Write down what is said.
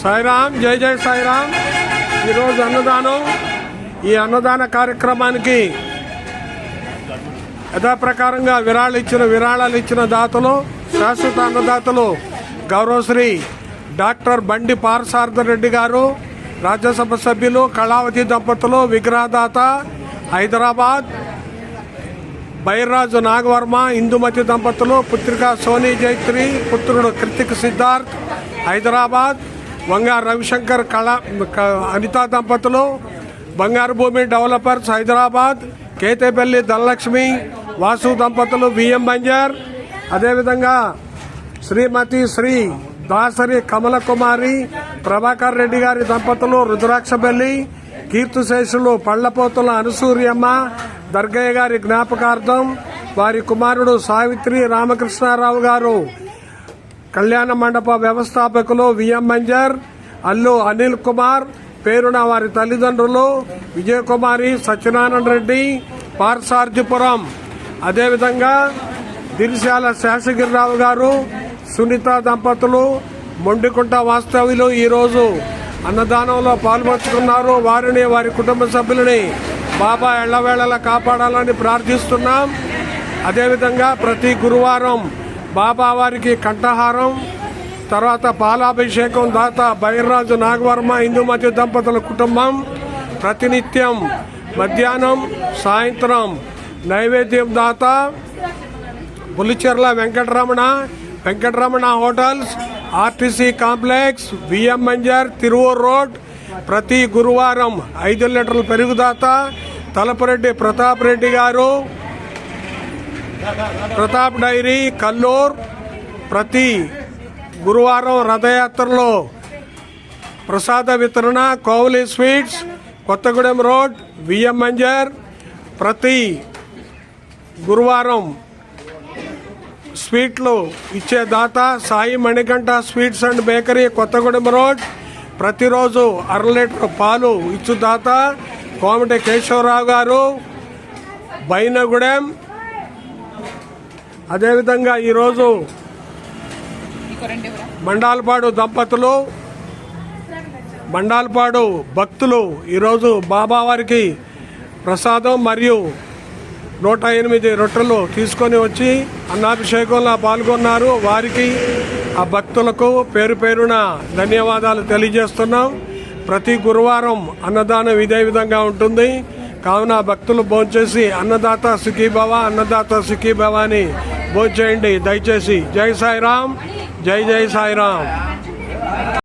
సాయిరామ్ జై జై సాయిరామ్. ఈరోజు అన్నదానం ఈ అన్నదాన కార్యక్రమానికి యథాప్రకారంగా విరాళాలు ఇచ్చిన విరాళాలు ఇచ్చిన దాతలు శాశ్వత అన్నదాతలు గౌరవశ్రీ డాక్టర్ బండి పారసారథ రెడ్డి గారు రాజ్యసభ సభ్యులు కళావతి దంపతులు విగ్రహదాత హైదరాబాద్ బైర్రాజు నాగవర్మ ఇందుమతి దంపతులు పుత్రిక సోనీ జైత్రి పుత్రుడు కృతిక్ సిద్ధార్థ్ హైదరాబాద్ వంగ రవిశంకర్ కళ క- అనితా దంపతులు బంగారు భూమి డెవలపర్స్ హైదరాబాద్ కేతేపల్లి ధనలక్ష్మి వాసు దంపతులు విఎం బంజార్. అదేవిధంగా శ్రీమతి శ్రీ దాసరి కమల కుమారి ప్రభాకర్ రెడ్డి గారి దంపతులు రుద్రాక్షబల్లి కీర్తిశేషులు పళ్ళపోతుల అనుసూర్యమ్మ దర్గయ్య గారి జ్ఞాపకార్థం వారి కుమారుడు సావిత్రి రామకృష్ణారావు గారు కళ్యాణ మండప వ్యవస్థాపకులు విఎం మంజర్ అల్లు అనిల్ కుమార్ పేరున వారి తల్లిదండ్రులు విజయకుమారి సత్యనారాయణ రెడ్డి పార్సార్జిపురం. అదేవిధంగా దిరిశాల శేషగిరిరావు గారు సునీత దంపతులు మొండికుంట వాస్తవ్యులు ఈరోజు అన్నదానంలో పాల్పంచుకున్నారు. వారిని వారి కుటుంబ సభ్యులని బాబా ఎళ్ళవేళలా కాపాడాలని ప్రార్థిస్తున్నాం. అదేవిధంగా ప్రతి గురువారం బాబావారికి కంఠహారం తర్వాత పాలాభిషేకం దాత బైర్రాజు నాగవర్మ హిందూమతి దంపతుల కుటుంబం ప్రతినిత్యం మధ్యాహ్నం సాయంత్రం నైవేద్యం దాత Pulicherla Venkataramana Venkataramana hotels RTC complex BM మంజర్ Tiruvur road ప్రతి గురువారం ఐదు లీటర్ల పెరుగుదాత తలపరెడ్డి ప్రతాప్ రెడ్డి గారు ప్రతాప్ డైరీ కల్లూర్ ప్రతి గురువారం రథయాత్రలో ప్రసాద వితరణ Kovali sweets Kothagudem road VM మంజర్ ప్రతి గురువారం స్వీట్లు ఇచ్చే దాత Sai Manikanta sweets and bakery Kothagudem road. ప్రతిరోజు అర లీటర్ పాలు ఇచ్చు దాత. కోమటి కేశవరావు గారు బైనగూడెం అదేవిధంగా ఈరోజు మండాలపాడు దంపతులు మండాలపాడు భక్తులు ఈరోజు బాబావారికి ప్రసాదం మరియు నూట ఎనిమిది రొట్టెలు తీసుకొని వచ్చి అన్నాభిషేకంలో పాల్గొన్నారు. వారికి ఆ భక్తులకు పేరు పేరున ధన్యవాదాలు తెలియజేస్తున్నాం. ప్రతి గురువారం అన్నదానం ఇదే విధంగా ఉంటుంది. కావున భక్తులు భోంచేసి అన్నదాత సుఖీభవ అన్నదాత సుఖీభవ అని భోంచేయండి దయచేసి. జై సాయిరాం జై జై సాయిరాం